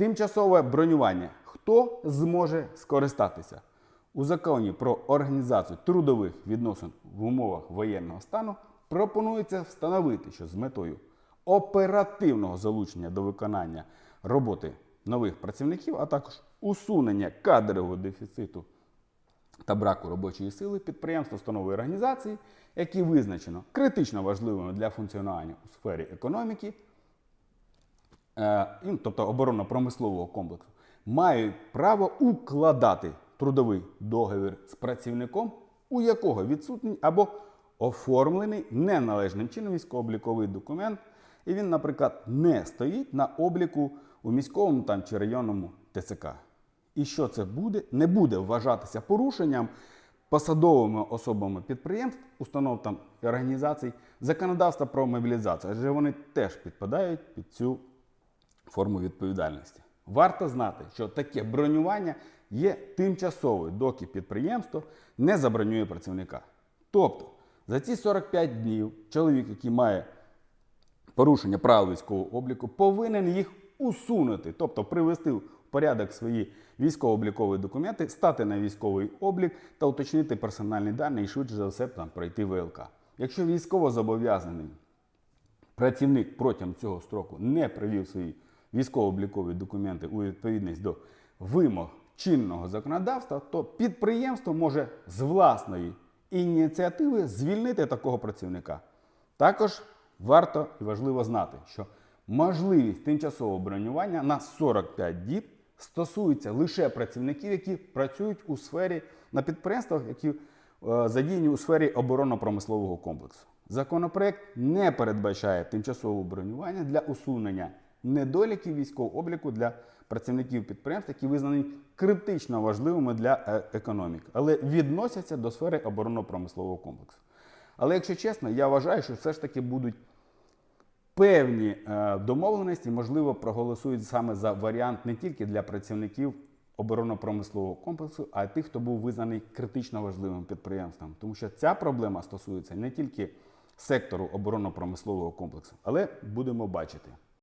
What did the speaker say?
Тимчасове бронювання. Хто зможе скористатися? У законі про організацію трудових відносин в умовах воєнного стану пропонується встановити, що з метою оперативного залучення до виконання роботи нових працівників, а також усунення кадрового дефіциту та браку робочої сили підприємства установи організації, які визначено критично важливими для функціонування у сфері економіки, тобто оборонно-промислового комплексу, мають право укладати трудовий договір з працівником, у якого відсутній або оформлений неналежним чином військово-обліковий документ, і він, наприклад, не стоїть на обліку у міському там, чи районному ТЦК. І що це буде, не буде вважатися порушенням посадовими особами підприємств, установ там і організацій законодавства про мобілізацію, адже вони теж підпадають під цю форму відповідальності. Варто знати, що таке бронювання є тимчасовою, доки підприємство не забронює працівника. Тобто за ці 45 днів чоловік, який має порушення правил військового обліку, повинен їх усунути, тобто привести в порядок свої військово-облікові документи, стати на військовий облік та уточнити персональні дані і швидше за все там пройти ВЛК. Якщо військово зобов'язаний працівник протягом цього строку не привів свої військово-облікові документи у відповідність до вимог чинного законодавства, то підприємство може з власної ініціативи звільнити такого працівника. Також варто і важливо знати, що можливість тимчасового бронювання на 45 діб стосується лише працівників, які працюють у сфері на підприємствах, які е, задіяні у сфері оборонно-промислового комплексу. Законопроект не передбачає тимчасового бронювання для усунення недоліків військового обліку для працівників підприємств, які визнані критично важливими для е, економіки, але відносяться до сфери оборонно-промислового комплексу. Але якщо чесно, я вважаю, що все ж таки будуть певні е, домовленості, можливо, проголосують саме за варіант не тільки для працівників оборонно-промислового комплексу, а й тих, хто був визнаний критично важливим підприємством. Тому що ця проблема стосується не тільки сектору оборонно-промислового комплексу, але будемо бачити.